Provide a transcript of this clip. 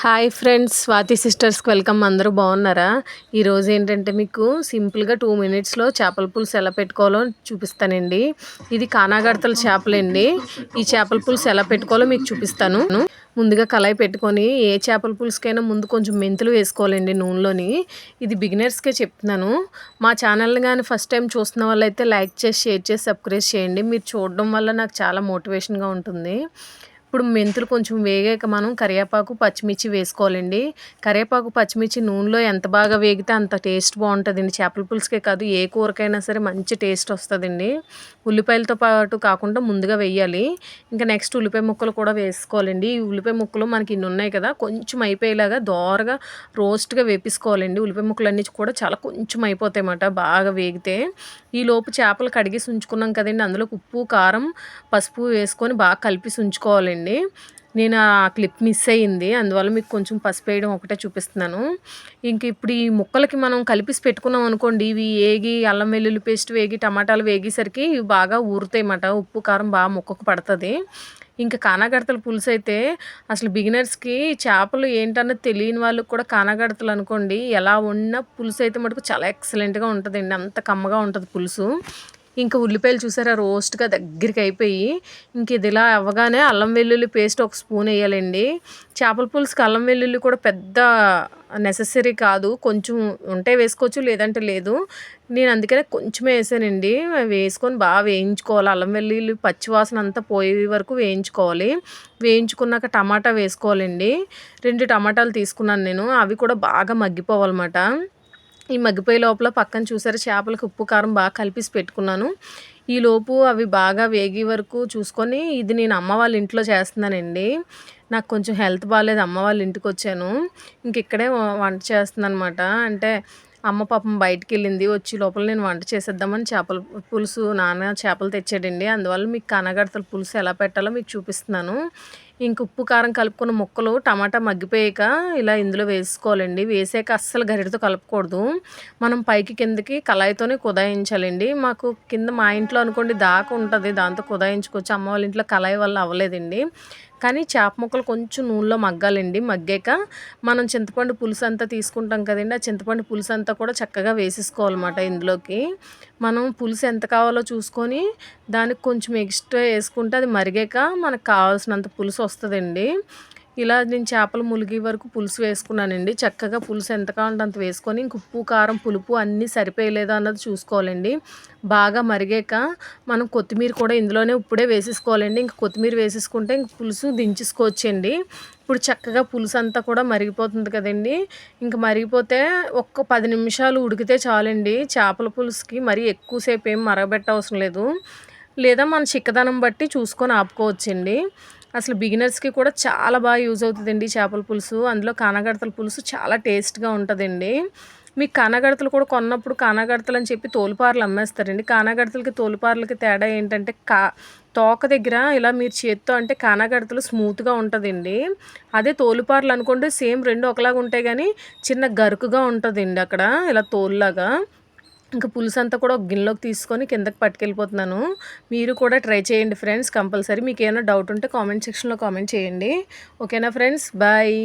Hi friends Swathi సిస్టర్స్కి welcome. అందరూ బాగున్నారా? ఈరోజు ఏంటంటే మీకు సింపుల్గా టూ మినిట్స్లో చేపల పులుసు ఎలా పెట్టుకోవాలో చూపిస్తానండి. ఇది కానాగడతల చేపలండి. ఈ చేపల పులుసు ఎలా పెట్టుకోవాలో మీకు చూపిస్తాను. ముందుగా కళాయి పెట్టుకొని ఏ చేపల పులుసుకైనా ముందు కొంచెం మెంతులు వేసుకోవాలండి నూనెలోని. ఇది బిగినర్స్కే చెప్తున్నాను. మా ఛానల్ని కానీ ఫస్ట్ టైం చూస్తున్న వాళ్ళైతే లైక్ చేసి షేర్ చేసి సబ్స్క్రైబ్ చేయండి. మీరు చూడడం వల్ల నాకు చాలా మోటివేషన్గా ఉంటుంది. ఇప్పుడు మెంతులు కొంచెం వేగాక మనం కరివేపాకు పచ్చిమిర్చి వేసుకోవాలండి. కరివేపాకు పచ్చిమిర్చి నూనెలో ఎంత బాగా వేగితే అంత టేస్ట్ బాగుంటుందండి. చేపల పులుసుకే కాదు ఏ కూరకైనా సరే మంచి టేస్ట్ వస్తుందండి. ఉల్లిపాయలతో పాటు కాకుండా ముందుగా వేయాలి ఇంకా నెక్స్ట్ ఉల్లిపాయ ముక్కలు కూడా వేసుకోవాలండి. ఈ ఉల్లిపాయ ముక్కలు మనకి ఇన్ని ఉన్నాయి కదా కొంచెం అయిపోయేలాగా దోరగా రోస్ట్గా వేపించుకోవాలండి ఉల్లిపాయ ముక్కలు అన్నీ కూడా చాలా కొంచెం అయిపోతాయి అన్నమాట బాగా వేగితే. ఈ లోపు చేపలు కడిగేసి ఉంచుకున్నాం కదండి అందులో ఉప్పు కారం పసుపు వేసుకొని బాగా కలిపి ఉంచుకోవాలండి. అండి. నేను ఆ క్లిప్ మిస్ అయ్యింది. అందువల్ల మీకు కొంచెం పసుపు వేయడం ఒకటే చూపిస్తున్నాను. ఇంక ఇప్పుడు ఈ ముక్కలకి మనం కలిపిసి పెట్టుకున్నాం అనుకోండి ఇవి ఏగి అల్లం వెల్లుల్లి పేస్ట్ వేగి టమాటాలు వేగేసరికి ఇవి బాగా ఊరుతాయి అన్నమాట. ఉప్పు కారం బాగా ముక్కకు పడుతుంది. ఇంకా కానాగడతల పులుసు అయితే అసలు బిగినర్స్కి చేపలు ఏంటన్నది తెలియని వాళ్ళకి కూడా కానాగడతలు అనుకోండి ఎలా ఉన్న పులుసు అయితే మటుకు చాలా ఎక్సలెంట్గా ఉంటుందండి. అంత కమ్మగా ఉంటుంది పులుసు. ఇంకా ఉల్లిపాయలు చూసారా? రోస్ట్గా దగ్గరికి అయిపోయి ఇంక ఇది ఇలా అవ్వగానే అల్లం వెల్లుల్లి పేస్ట్ ఒక స్పూన్ వేయాలండి. చేపల పులుసుకి అల్లం వెల్లుల్లి కూడా పెద్ద నెససరీ కాదు. కొంచెం ఉంటే వేసుకోవచ్చు లేదంటే లేదు. నేను అందుకనే కొంచెమే వేసానండి. వేసుకొని బాగా వేయించుకోవాలి. అల్లం వెల్లుల్లి పచ్చివాసన అంతా పోయే వరకు వేయించుకోవాలి. వేయించుకున్నాక టమాటా వేసుకోవాలండి. రెండు టమాటాలు తీసుకున్నాను నేను. అవి కూడా బాగా మగ్గిపోవాలన్నమాట. ఈ మగ్గిపోయే లోపల పక్కన చూసారు చేపలకు ఉప్పు కారం బాగా కలిపిసి పెట్టుకున్నాను. ఈ లోపు అవి బాగా వేగే వరకు చూసుకొని ఇది నేను అమ్మ వాళ్ళ ఇంట్లో చేస్తున్నానండి. నాకు కొంచెం హెల్త్ బాగాలేదు అమ్మ వాళ్ళ ఇంటికి వచ్చాను. ఇంక ఇక్కడే వంట చేస్తున్నాను అనమాట అంటే అమ్మ పాపం బయటికి వెళ్ళింది వచ్చి లోపల నేను వంట చేసేద్దామని చేపల పులుసు నాన్న చేపలు తెచ్చాడండి. అందువల్ల మీకు కనగడతల పులుసు ఎలా పెట్టాలో మీకు చూపిస్తున్నాను. ఇంక ఉప్పు కారం కలుపుకున్న ముక్కలు టమాటా మగ్గిపోయాక ఇలా ఇందులో వేసుకోవాలండి. వేసాక అస్సలు గరిటతో కలపకూడదు. మనం పైకి కిందకి కళాయితోనే కుదాయించాలండి. మాకు కింద మా ఇంట్లో అనుకోండి దాకా ఉంటుంది. దాంతో కుదాయించుకోవచ్చు. అమ్మ వాళ్ళ ఇంట్లో కళాయి వల్ల అవ్వలేదండి. కానీ చేప ముక్కలు కొంచెం నూనెలో మగ్గాలండి మగ్గాక మనం చింతపండు పులుసు అంతా తీసుకుంటాం కదండి ఆ చింతపండు పులుసు అంతా కూడా చక్కగా వేసేసుకోవాలన్నమాట ఇందులోకి. మనం పులుసు ఎంత కావాలో చూసుకొని దానికి కొంచెం ఎక్స్ట్రా వేసుకుంటే అది మరిగాక మనకు కావాల్సినంత పులుసు వస్తుందండి. ఇలా నేను చేపలు ములిగి వరకు పులుసు వేసుకున్నానండి. చక్కగా పులుసు ఎంత కావాలంటే అంత వేసుకొని ఇంక ఉప్పు కారం పులుపు అన్నీ సరిపోయలేదా అన్నది చూసుకోవాలండి. బాగా మరిగాక మనం కొత్తిమీర కూడా ఇందులోనే ఇప్పుడే వేసేసుకోవాలండి. ఇంక కొత్తిమీర వేసేసుకుంటే ఇంక పులుసు దించేసుకోవచ్చండి. ఇప్పుడు చక్కగా పులుసు అంతా కూడా మరిగిపోతుంది కదండి. ఇంకా మరిగిపోతే ఒక్క పది నిమిషాలు ఉడికితే చాలండి. చేపల పులుసుకి మరీ ఎక్కువసేపు ఏం మరగబెట్ట అవసరం లేదు. లేదా మన చిక్కదనం బట్టి చూసుకొని ఆపుకోవచ్చండి. అసలు బిగినర్స్కి కూడా చాలా బాగా యూజ్ అవుతుందండి చేపల పులుసు. అందులో కానగడతల పులుసు చాలా టేస్ట్గా ఉంటుందండి. మీకు కానగడతలు కూడా కొన్నప్పుడు కానగడతలు అని చెప్పి తోలుపార్లు అమ్మేస్తారండి. కానగడతలకి తోలుపార్లకి తేడా ఏంటంటే కా తోక దగ్గర ఇలా మీరు చేత్తో అంటే కానగడతలు స్మూత్గా ఉంటుందండి. అదే తోలుపార్లు అనుకోండి సేమ్ రెండు ఒకలాగా ఉంటాయి కానీ చిన్న గరుకుగా ఉంటుందండి అక్కడ ఇలా తోలులాగా. ఇంకా పులుసు అంతా కూడా ఒక గిన్నెలోకి తీసుకొని కిందకి పట్టుకెళ్ళిపోతున్నాను. మీరు కూడా ట్రై చేయండి ఫ్రెండ్స్ కంపల్సరీ. మీకు ఏమైనా డౌట్ ఉంటే కామెంట్ సెక్షన్లో కామెంట్ చేయండి. ఓకేనా ఫ్రెండ్స్? బాయ్.